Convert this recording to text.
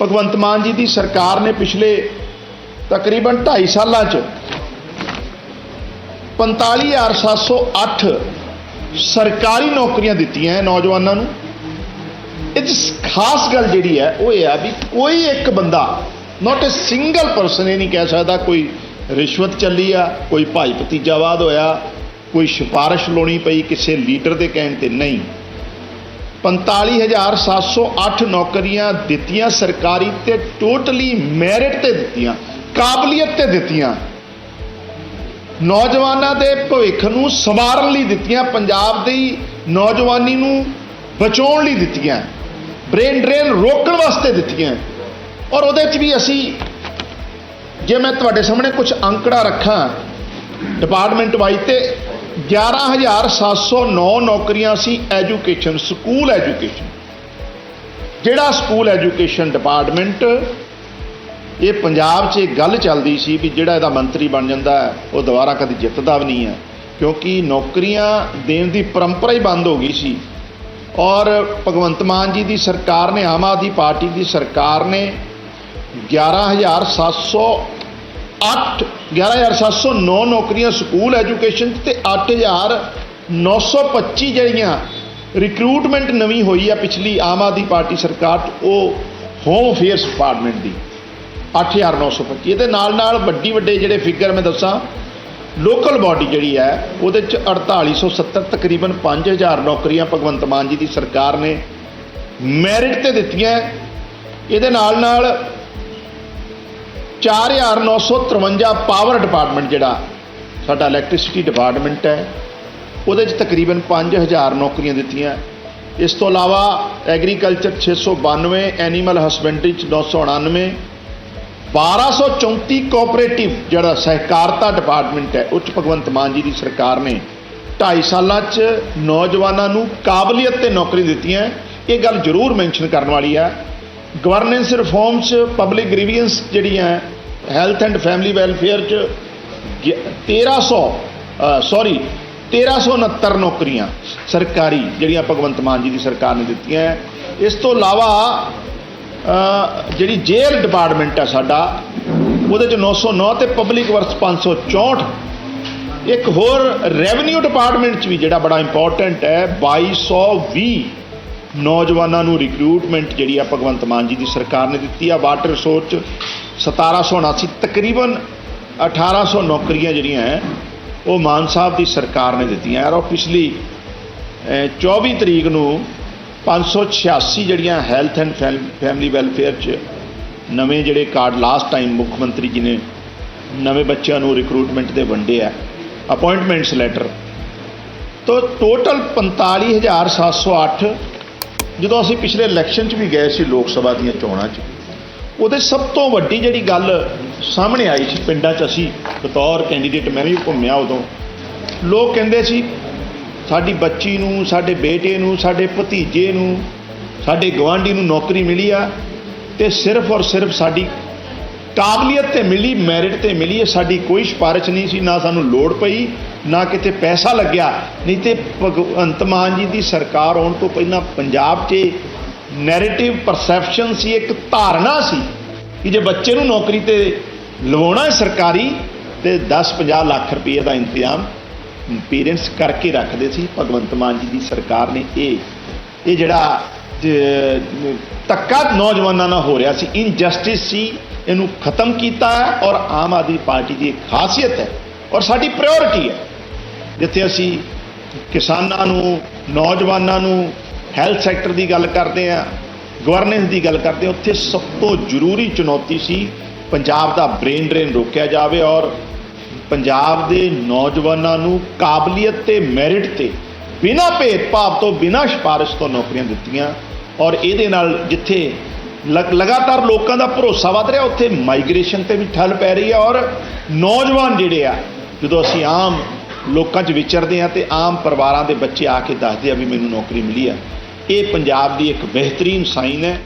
ਭਗਵੰਤ ਮਾਨ ਜੀ ਦੀ ਸਰਕਾਰ ਨੇ ਪਿਛਲੇ ਤਕਰੀਬਨ 2.5 ਸਾਲਾਂ 'ਚ 45708 ਸਰਕਾਰੀ ਨੌਕਰੀਆਂ ਦਿੱਤੀਆਂ ਹੈ ਨੌਜਵਾਨਾਂ ਨੂੰ। ਇਹ 'ਚ ਖਾਸ ਗੱਲ ਜਿਹੜੀ ਹੈ, ਉਹ ਇਹ ਆ ਵੀ ਕੋਈ ਇੱਕ ਬੰਦਾ ਨਾਟ ਅ ਸਿੰਗਲ ਪਰਸਨ ਇਹ ਨਹੀਂ ਕਹਿ ਸਕਦਾ ਕੋਈ ਰਿਸ਼ਵਤ ਚੱਲੀ ਆ, ਕੋਈ ਭਾਈ ਭਤੀਜਾਵਾਦ ਹੋਇਆ, ਕੋਈ ਸਿਫਾਰਿਸ਼ ਲਾਉਣੀ ਪਈ ਕਿਸੇ ਲੀਡਰ ਦੇ ਕਹਿਣ ਤੇ ਨਹੀਂ। 45708 ਨੌਕਰੀਆਂ ਦਿੱਤੀਆਂ, ਸਰਕਾਰੀ ਤੇ ਟੋਟਲੀ ਮੈਰਿਟ ਤੇ ਦਿੱਤੀਆਂ, ਕਾਬਲੀਅਤ ਤੇ ਦਿੱਤੀਆਂ। ਨੌਜਵਾਨਾਂ ਦੇ ਭਵਿੱਖ ਨੂੰ ਸੰਵਾਰਨ ਲਈ ਦਿੱਤੀਆਂ, ਪੰਜਾਬ ਦੀ ਨੌਜਵਾਨੀ ਨੂੰ ਬਚਾਉਣ ਲਈ ਦਿੱਤੀਆਂ, ਬ੍ਰੇਨ ਡਰੇਨ ਰੋਕਣ ਵਾਸਤੇ ਦਿੱਤੀਆਂ। ਔਰ ਉਹਦੇ 'ਚ ਵੀ ਅਸੀਂ, ਜੇ ਮੈਂ ਤੁਹਾਡੇ ਸਾਹਮਣੇ ਕੁਝ ਅੰਕੜਾ ਰੱਖਾਂ ਡਿਪਾਰਟਮੈਂਟ ਵਾਈਜ਼ ਤੇ 11709 ਨੌਕਰੀਆਂ ਸੀ ਐਜੂਕੇਸ਼ਨ, ਸਕੂਲ ਐਜੂਕੇਸ਼ਨ। ਜਿਹੜਾ ਸਕੂਲ ਐਜੂਕੇਸ਼ਨ ਡਿਪਾਰਟਮੈਂਟ, ਇਹ ਪੰਜਾਬ 'ਚ ਇਹ ਗੱਲ ਚੱਲਦੀ ਸੀ ਵੀ ਜਿਹੜਾ ਇਹਦਾ ਮੰਤਰੀ ਬਣ ਜਾਂਦਾ ਉਹ ਦੁਬਾਰਾ ਕਦੀ ਜਿੱਤਦਾ ਵੀ ਨਹੀਂ ਹੈ। ਕਿਉਂਕਿ ਨੌਕਰੀਆਂ ਦੇਣ ਦੀ ਪਰੰਪਰਾ ਹੀ ਬੰਦ ਹੋ ਗਈ ਸੀ। ਔਰ ਭਗਵੰਤ ਮਾਨ ਜੀ ਦੀ ਸਰਕਾਰ ਨੇ, ਆਮ ਆਦਮੀ ਪਾਰਟੀ ਦੀ ਸਰਕਾਰ ਨੇ 11708 11709 ਨੌਕਰੀਆਂ ਸਕੂਲ ਐਜੂਕੇਸ਼ਨ 'ਚ ਤੇ 8925 ਜਿਹੜੀਆਂ ਰਿਕਰੂਟਮੈਂਟ ਨਵੀਂ ਹੋਈ ਆ ਪਿਛਲੀ ਆਮ ਆਦਮੀ ਪਾਰਟੀ ਸਰਕਾਰ 'ਚ ਉਹ ਹੋਮ ਅਫੇਅਰਸ ਡਿਪਾਰਟਮੈਂਟ ਦੀ 8925 ਇਹਦੇ ਨਾਲ ਨਾਲ ਵੱਡੀ ਵੱਡੇ ਜਿਹੜੇ ਫਿਗਰ ਮੈਂ ਦੱਸਾਂ ਲੋਕਲ ਬਾਡੀ ਜਿਹੜੀ ਹੈ, ਉਹਦੇ ਚ 4870 ਤਕਰੀਬਨ 5000 ਨੌਕਰੀਆਂ ਭਗਵੰਤ ਮਾਨ ਜੀ ਦੀ ਸਰਕਾਰ ਨੇ ਮੈਰਿਟ ਤੇ ਦਿੱਤੀਆਂ। ਇਹਦੇ ਨਾਲ ਨਾਲ 4953 ਪਾਵਰ ਡਿਪਾਰਟਮੈਂਟ ਜਿਹੜਾ, ਸਾਡਾ ਇਲੈਕਟ੍ਰਿਸਿਟੀ ਡਿਪਾਰਟਮੈਂਟ ਹੈ, ਉਹਦੇ ਚ ਤਕਰੀਬਨ 5000 ਨੌਕਰੀਆਂ ਦਿੱਤੀਆਂ। ਇਸ ਤੋਂ ਇਲਾਵਾ ਐਗਰੀਕਲਚਰ 692 ਐਨੀਮਲ ਹਸਬੈਂਡਰੀ ਚ 999 1234 ਕੋਆਪਰੇਟਿਵ ਜਿਹੜਾ ਸਹਿਕਾਰਤਾ ਡਿਪਾਰਟਮੈਂਟ ਹੈ, ਉੱਚ ਭਗਵੰਤ ਮਾਨ ਜੀ ਦੀ ਸਰਕਾਰ ਨੇ 2.5 ਸਾਲਾਂ 'ਚ ਨੌਜਵਾਨਾਂ ਨੂੰ ਕਾਬਲੀਅਤ ਤੇ ਨੌਕਰੀ ਦਿੱਤੀਆਂ। ਇਹ ਗੱਲ ਜ਼ਰੂਰ ਮੈਂਸ਼ਨ ਕਰਨ ਵਾਲੀ ਹੈ ਗਵਰਨੈਂਸ ਰਿਫਾਰਮਸ ਪਬਲਿਕ ਗ੍ਰੀਵੀਅੰਸ ਜਿਹੜੀਆਂ ਹੈਲਥ ਐਂਡ ਫੈਮਿਲੀ ਵੈਲਫੇਅਰ 'ਚ ਗਿ- 1300 ਸੌਰੀ 1369 ਨੌਕਰੀਆਂ ਸਰਕਾਰੀ ਜਿਹੜੀਆਂ ਭਗਵੰਤ ਮਾਨ ਜੀ ਦੀ ਸਰਕਾਰ ਨੇ ਦਿੱਤੀਆਂ ਹੈ। ਇਸ ਤੋਂ ਇਲਾਵਾ ਜਿਹੜੀ ਜੇਲ੍ਹ ਡਿਪਾਰਟਮੈਂਟ ਹੈ ਸਾਡਾ, ਉਹਦੇ ਚ 909 ਤੇ ਪਬਲਿਕ ਵਰਕਸ 564 ਇੱਕ ਹੋਰ ਰੈਵਨਿਊ ਡਿਪਾਰਟਮੈਂਟ ਚ ਵੀ ਜਿਹੜਾ ਬੜਾ ਇੰਪੋਰਟੈਂਟ ਹੈ 2220 ਨੌਜਵਾਨਾਂ ਨੂੰ ਰਿਕਰੂਟਮੈਂਟ ਜਿਹੜੀ ਆ ਭਗਵੰਤ ਮਾਨ ਜੀ ਦੀ ਸਰਕਾਰ ਨੇ ਦਿੱਤੀ ਆ। ਵਾਟਰ ਰਿਸੋਰਸ ਚ 1779 ਤਕਰੀਬਨ 1800 ਨੌਕਰੀਆਂ ਜਿਹੜੀਆਂ ਹੈ ਉਹ ਮਾਨ ਸਾਹਿਬ ਦੀ ਸਰਕਾਰ ਨੇ ਦਿੱਤੀਆਂ। ਔਰ ਉਹ ਪਿਛਲੀ ਅ, 24 ਤਰੀਕ ਨੂੰ 586 ਜਿਹੜੀਆਂ ਹੈਲਥ ਐਂਡ ਫੈਮਿਲੀ ਵੈਲਫੇਅਰ ਚ ਨਵੇਂ ਜਿਹੜੇ ਕਾਰਡ ਲਾਸਟ ਟਾਈਮ ਮੁੱਖ ਮੰਤਰੀ ਜੀ ਨੇ ਨਵੇਂ ਬੱਚਿਆਂ ਨੂੰ ਰਿਕਰੂਟਮੈਂਟ ਦੇ ਵੰਡੇ ਆ ਅਪਾਇੰਟਮੈਂਟਸ ਲੈਟਰ ਤੋ ਟੋਟਲ 45708 ਜਦੋਂ ਅਸੀਂ ਪਿਛਲੇ ਇਲੈਕਸ਼ਨ 'ਚ ਵੀ ਗਏ ਸੀ ਲੋਕ ਸਭਾ ਦੀਆਂ ਚੋਣਾਂ 'ਚ, ਉਹਦੇ ਸਭ ਤੋਂ ਵੱਡੀ ਜਿਹੜੀ ਗੱਲ ਸਾਹਮਣੇ ਆਈ ਸੀ ਪਿੰਡਾਂ 'ਚ ਅਸੀਂ, ਬਤੌਰ ਕੈਂਡੀਡੇਟ ਮੈਂ ਵੀ ਘੁੰਮਿਆ ਉਦੋਂ, ਲੋਕ ਕਹਿੰਦੇ ਸੀ, ਸਾਡੀ ਬੱਚੀ ਨੂੰ, ਸਾਡੇ ਬੇਟੇ ਨੂੰ, ਸਾਡੇ ਭਤੀਜੇ ਨੂੰ, ਸਾਡੇ ਗਵਾਂਢੀ ਨੂੰ ਨੌਕਰੀ ਮਿਲੀ ਆ ਤੇ ਸਿਰਫ ਔਰ ਸਿਰਫ ਸਾਡੀ ਕਾਬਲੀਅਤ ਤੇ ਮਿਲੀ ਮੈਰਿਟ ਤੇ ਮਿਲੀ ਹੈ ਸਾਡੀ ਕੋਈ ਸਿਫਾਰਿਸ਼ ਨਹੀਂ ਸੀ, ਨਾ ਸਾਨੂੰ ਲੋੜ ਪਈ, ਨਾ ਕਿਤੇ ਪੈਸਾ ਲੱਗਿਆ। ਨਹੀਂ ਤੇ ਭਗਵੰਤ ਮਾਨ ਜੀ ਦੀ ਸਰਕਾਰ ਆਉਣ ਤੋਂ ਪਹਿਲਾਂ ਪੰਜਾਬ 'ਚ ਨੈਰੇਟਿਵ ਪਰਸੈਪਸ਼ਨ ਸੀ, ਇੱਕ ਧਾਰਨਾ ਸੀ ਕਿ ਜੇ ਬੱਚੇ ਨੂੰ ਨੌਕਰੀ ਤੇ ਲਵਾਉਣਾ ਹੈ ਸਰਕਾਰੀ, ਤੇ 10-50 ਲੱਖ ਰੁਪਏ ਦਾ ਇੰਤਜ਼ਾਮ ਪੇਰੈਂਟਸ ਕਰਕੇ ਰੱਖਦੇ ਸੀ। ਭਗਵੰਤ ਮਾਨ ਜੀ ਦੀ ਸਰਕਾਰ ਨੇ ਇਹ ਇਹ ਜਿਹੜਾ ਜ- ਧੱਕਾ ਨੌਜਵਾਨਾਂ ਨਾਲ ਹੋ ਰਿਹਾ ਸੀ ਇਨਜਸਟਿਸ ਸੀ, ਇਹਨੂੰ ਖਤਮ ਕੀਤਾ ਹੈ ਔਰ ਆਮ ਆਦਮੀ ਪਾਰਟੀ ਦੀ ਇੱਕ ਖਾਸੀਅਤ ਹੈ ਔਰ ਸਾਡੀ ਪ੍ਰਾਇੋਰਟੀ ਹੈ। ਜਿੱਥੇ ਅਸੀਂ ਕਿਸਾਨਾਂ ਨੂੰ, ਨੌਜਵਾਨਾਂ ਨੂੰ ਹੈਲਥ ਸੈਕਟਰ ਦੀ ਗੱਲ ਕਰਦੇ ਆ ਗਵਰਨੈਂਸ ਦੀ ਗੱਲ ਕਰਦੇ ਹਾਂ, ਉੱਥੇ ਸਭ ਤੋਂ ਜ਼ਰੂਰੀ ਚੁਣੌਤੀ ਸੀ ਪੰਜਾਬ ਦਾ ਬ੍ਰੇਨ ਡਰੇਨ ਰੋਕਿਆ ਜਾਵੇ ਔਰ ਪੰਜਾਬ ਦੇ ਨੌਜਵਾਨਾਂ ਨੂੰ ਕਾਬਲੀਅਤ ਤੇ ਮੈਰਿਟ ਤੇ ਬਿਨਾਂ ਭੇਦਭਾਵ ਤੋਂ, ਬਿਨਾਂ ਸਿਫਾਰਿਸ਼ ਤੋਂ ਨੌਕਰੀਆਂ ਦਿੱਤੀਆਂ। ਔਰ ਇਹਦੇ ਨਾਲ ਜਿੱਥੇ ਲਗ- ਲਗਾਤਾਰ ਲੋਕਾਂ ਦਾ ਭਰੋਸਾ ਵਧ ਰਿਹਾ, ਉੱਥੇ ਮਾਈਗ੍ਰੇਸ਼ਨ ਤੇ ਵੀ ਠੱਲ ਪੈ ਰਹੀ ਹੈ। ਔਰ ਨੌਜਵਾਨ ਜਿਹੜੇ ਆ, ਜਦੋਂ ਅਸੀਂ ਆਮ ਲੋਕਾਂ 'ਚ ਵਿਚਰਦੇ ਆ ਤੇ ਆਮ ਪਰਿਵਾਰਾਂ ਦੇ ਬੱਚੇ ਆ ਕੇ ਦੱਸਦੇ ਆ ਵੀ ਮੈਨੂੰ ਨੌਕਰੀ ਮਿਲੀ ਆ, ਇਹ ਪੰਜਾਬ ਦੀ ਇੱਕ ਬਿਹਤਰੀਨ ਸਾਈਨ ਹੈ।